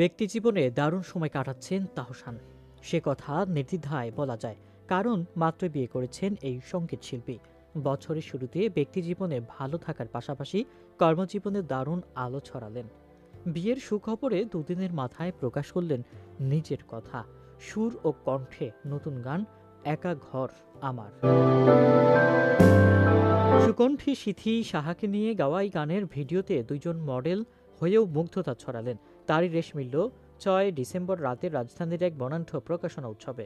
ব্যক্তি জীবনে দারুণ সময় কাটাচ্ছেন তাহসান। সে কথা নির্দ্বিধায় বলা যায়, কারণ মাত্র বিয়ে করেছেন এই সংগীত শিল্পী। বছরের শুরুতে ব্যক্তি জীবনে ভালো থাকার পাশাপাশি কর্মজীবনে দারুণ আলো ছড়ালেন। বিয়ের সুখবরে দুদিনের মাথায় প্রকাশ করলেন নিজের কথা, সুর ও কণ্ঠে নতুন গান, একা ঘর আমার। সুকণ্ঠী সিথি সাহাকে নিয়ে গাওয়া এই গানের ভিডিওতে দুইজন মডেল হয়েও মুগ্ধতা ছড়ালেন। তারই রেশ মিলল ছয় ডিসেম্বর রাতে রাজধানীর এক বনাঢ্য প্রকাশনা উৎসবে।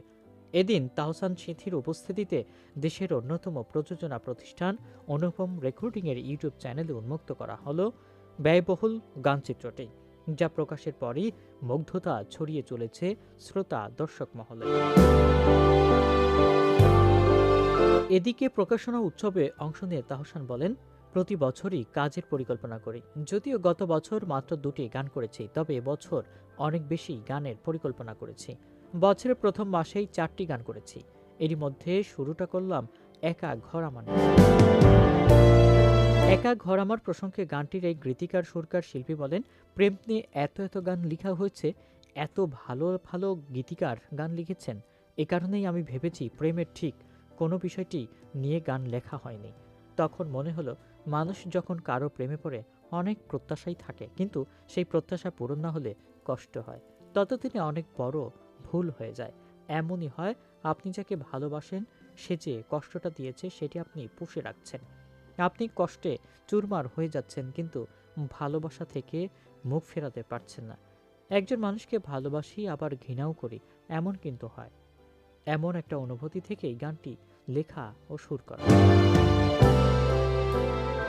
এদিন তাহসান সিথির উপস্থিতিতে দেশের অন্যতম প্রযোজনা প্রতিষ্ঠান অনুপম রেকর্ডিংয়ের ইউটিউব চ্যানেলে উন্মুক্ত করা হলো ব্যয়বহুল গানচিত্রটি, যা প্রকাশের পরই মুগ্ধতা ছড়িয়ে চলেছে শ্রোতা দর্শক মহলে। এদিকে প্রকাশনা উৎসবে অংশ নিয়ে তাহসান বলেন প্রতি বছরই কাজের পরিকল্পনা করি। যদিও গত বছর মাত্র দুটি গান করেছি, তবে বছর অনেক বেশি গানের পরিকল্পনা করেছি। বছরের প্রথম মাসেই চারটি গান করেছি। এরই মধ্যে শুরুটা করলাম একা ঘর আমার একা ঘর আমার প্রসঙ্গে গানটির এই গীতিকার, সুরকার, শিল্পী বলেন, প্রেম নিয়ে এত এত গান লেখা হয়েছে, এত ভালো ভালো গীতিকার গান লিখেছেন। এ কারণেই আমি ভেবেছি প্রেমের ঠিক কোনো বিষয়টি নিয়ে গান লেখা হয়নি। তখন মনে হলো মানুষ যখন কারও প্রেমে পড়ে, অনেক প্রত্যাশাই থাকে, কিন্তু সেই প্রত্যাশা পূরণ না হলে কষ্ট হয়। ততদিনে অনেক বড় ভুল হয়ে যায়। এমনই হয়, আপনি যাকে ভালোবাসেন, সে যে কষ্টটা দিয়েছে, সেটি আপনি পুষে রাখছেন। আপনি কষ্টে চুরমার হয়ে যাচ্ছেন, কিন্তু ভালোবাসা থেকে মুখ ফেরাতে পারছেন না। একজন মানুষকে ভালোবাসি, আবার ঘৃণাও করি, এমন কিন্তু হয়। এমন একটা অনুভূতি থেকেই গানটি লেখা ও সুর করা। Thank you.